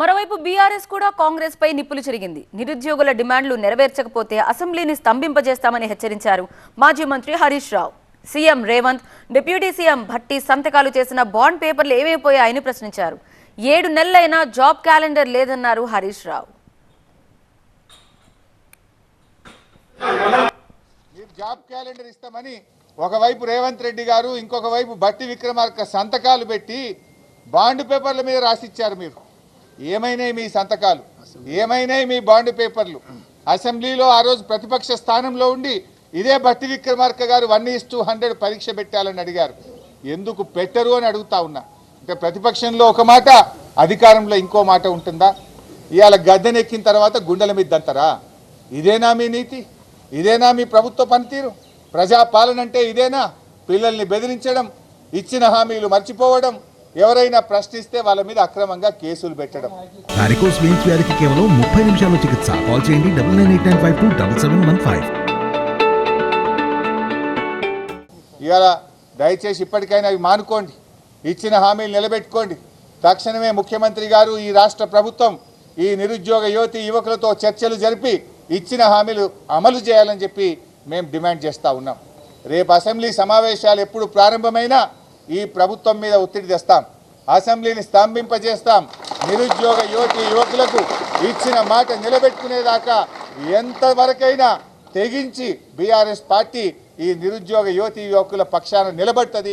మరోవైపు బీఆర్ఎస్ కూడా కాంగ్రెస్ పై నిప్పులు చెరిగింది. నిరుద్యోగుల డిమాండ్లు నెరవేర్చకపోతే అసెంబ్లీని స్తంభింపజేస్తామని హెచ్చరించారు మాజీ మంత్రి Harish Rao. CM Revanth deputy CM Bhatti సంతకాలు చేసిన బాండ్ పేపర్లు ఏమైపోయాయని ప్రశ్నించారు. ఏడు నెలలైనా జాబ్ క్యాలెండర్ లేదన్నారు హరీష్ రావు. జాబ్ క్యాలెండర్ ఇస్తామని ఒకవైపు రేవంత్ రెడ్డి గారు ఇంకొక వైపు భట్టి విక్రమార్క సంతకాలు పెట్టి బాండ్ పేపర్ల మీద రాసిచ్చారు మీరు. ఏమైనాయి మీ సంతకాలు? ఏమైనాయి మీ బాండ్ పేపర్లు? అసెంబ్లీలో ఆ రోజు ప్రతిపక్ష స్థానంలో ఉండి ఇదే భట్టి విక్రమార్క గారు వన్ ఈస్ టూ హండ్రెడ్ పరీక్ష పెట్టాలని అడిగారు. ఎందుకు పెట్టరు అని అడుగుతా ఉన్నా. అంటే ప్రతిపక్షంలో ఒక మాట అధికారంలో ఇంకో మాట ఉంటుందా? ఇవాళ గద్దెనెక్కిన తర్వాత గుండెల మీద ఇదేనా మీ నీతి? ఇదేనా మీ ప్రభుత్వ పనితీరు? ప్రజాపాలన అంటే ఇదేనా? పిల్లల్ని బెదిరించడం ఇచ్చిన హామీలు మర్చిపోవడం ఎవరైనా ప్రశ్నిస్తే వాళ్ళ మీద అక్రమంగా కేసులు పెట్టడం. వారికోస్ వెయిన్స్ వ్యాధికి కేవలం ముప్పై నిమిషాల్లో చికిత్స. కాల్ చేయండి double nine eight nine five two double seven one five. ఇవాళ దయచేసి ఇప్పటికైనా అవి మానుకోండి. ఇచ్చిన హామీలు నిలబెట్టుకోండి. తక్షణమే ముఖ్యమంత్రి గారు ఈ రాష్ట్ర ప్రభుత్వం ఈ నిరుద్యోగ యువతి యువకులతో చర్చలు జరిపి ఇచ్చిన హామీలు అమలు చేయాలని చెప్పి మేము డిమాండ్ చేస్తూ ఉన్నాం. రేపు అసెంబ్లీ సమావేశాలు ఎప్పుడు ప్రారంభమైనా ఈ ప్రభుత్వం మీద ఒత్తిడి తెస్తాం. అసెంబ్లీని స్తంభింపజేస్తాం. నిరుద్యోగ యువతి యువకులకు ఇచ్చిన మాట నిలబెట్టుకునేదాకా ఎంతవరకైనా తెగించి బీఆర్ఎస్ పార్టీ ఈ నిరుద్యోగ యువతి యువకుల పక్షాన నిలబడుతుంది.